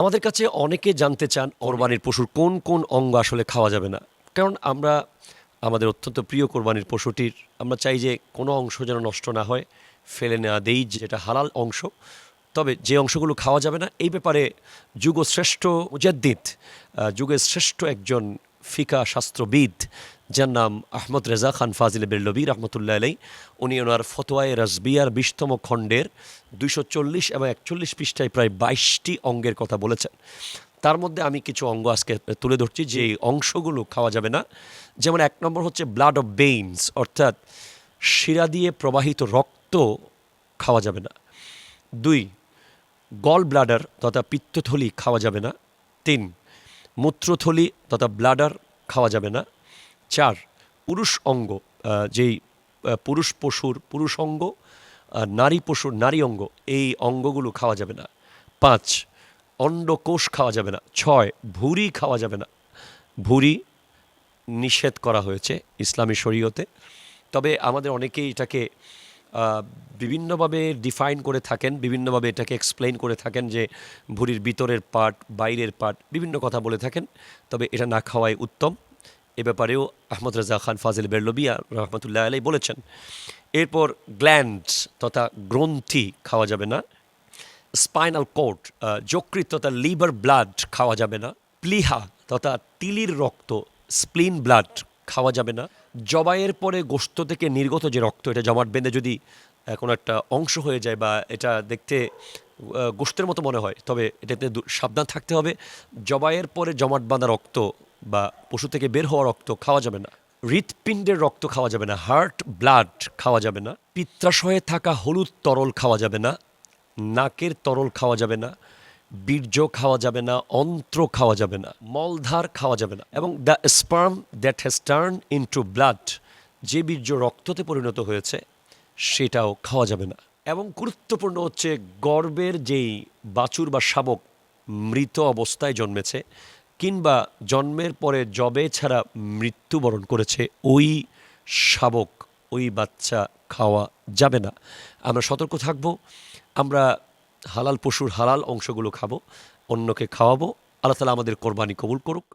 আমাদের কাছে অনেকে জানতে চান কোরবানির পশুর কোন কোন অঙ্গ আসলে খাওয়া যাবে না। কারণ আমরা, আমাদের অত্যন্ত প্রিয় কোরবানির পশুটির, আমরা চাই যে কোনো অংশ যেন নষ্ট না হয়, ফেলে নেওয়া দেই যেটা হালাল অংশ। তবে যে অংশগুলো খাওয়া যাবে না, এই ব্যাপারে যুগশ্রেষ্ঠ মুজাদ্দিদ যুগের শ্রেষ্ঠ একজন ফিকা শাস্ত্রবিদ যার নাম আহমদ রেজা খান ফাজিল বেল্লবী রহমতুল্লাহ আলাই উনি ওনার ফতোয়ায় রাজবিয়ার বিশতম খণ্ডের দুইশো চল্লিশ এবং একচল্লিশ পৃষ্ঠায় প্রায় বাইশটি অঙ্গের কথা বলেছেন। তার মধ্যে আমি কিছু অঙ্গ আজকে তুলে ধরছি যে অংশগুলো খাওয়া যাবে না। যেমন এক নম্বর হচ্ছে ব্লাড অফ বেইনস অর্থাৎ শিরা দিয়ে প্রবাহিত রক্ত খাওয়া যাবে না। দুই গল ব্লাডার তথা পিত্তথলি খাওয়া যাবে না। তিন, মূত্রথলি তথা ব্লাডার খাওয়া যাবে না। চার, পুরুষ অঙ্গ যেই পুরুষ পশুর পুরুষ অঙ্গ নারী পশুর নারী অঙ্গ, এই অঙ্গগুলো খাওয়া যাবে না। পাঁচ, অন্ডকোষ খাওয়া যাবে না। ছয় ভুরি খাওয়া যাবে না। ভুঁড়ি নিষেধ করা হয়েছে ইসলামী শরীয়তে। তবে আমাদের অনেকেই এটাকে বিভিন্নভাবে ডিফাইন করে থাকেন, বিভিন্নভাবে এটাকে এক্সপ্লেন করে থাকেন যে ভুঁড়ির ভিতরের পার্ট বাইরের পার্ট বিভিন্ন কথা বলে থাকেন। তবে এটা না খাওয়াই উত্তম। এ ব্যাপারেও আহমদ রাজা খান ফাজিল বেরলবিয়া রহমতুল্লাহ আলাই বলেছেন। এরপর গ্ল্যান্ড তথা গ্রন্থি খাওয়া যাবে না। স্পাইনাল কোড যকৃত তথা লিভার ব্লাড খাওয়া যাবে না। প্লিহা তথা তিলির রক্ত স্প্লিন ব্লাড খাওয়া যাবে না। জবাইয়ের পরে গোস্ত থেকে নির্গত যে রক্ত, এটা জমাট বেঁধে যদি কোনো একটা অংশ হয়ে যায় বা এটা দেখতে গোস্তের মতো মনে হয়, তবে এটাতে সাবধান থাকতে হবে। জবাইয়ের পরে জমাট বাঁধা রক্ত বা পশু থেকে বের হওয়া রক্ত খাওয়া যাবে না। হৃৎপিণ্ডের রক্ত খাওয়া যাবে না হার্ট ব্লাড খাওয়া যাবে না, পিত্রাশয়ে থাকা হলুদ তরল খাওয়া যাবে না, নাকের তরল খাওয়া যাবে না, বীর্য খাওয়া যাবে না, অন্ত্র খাওয়া যাবে না, মলধার খাওয়া যাবে না এবং the sperm that has turn into blood যে বীর্য রক্ততে পরিণত হয়েছে, সেটাও খাওয়া যাবে না। এবং গুরুত্বপূর্ণ হচ্ছে গর্বের যেই বাছুর বা শাবক মৃত অবস্থায় জন্মেছে কিংবা জন্মের পরে জবে ছাড়া মৃত্যুবরণ করেছে, ওই শাবক, ওই বাচ্চা খাওয়া যাবে না। আমরা সতর্ক থাকব, আমরা হালাল পশুর হালাল অংশগুলো খাব, অন্যকে খাওয়াবো। আল্লাহ তালা আমাদের কোরবানি কবুল করুক।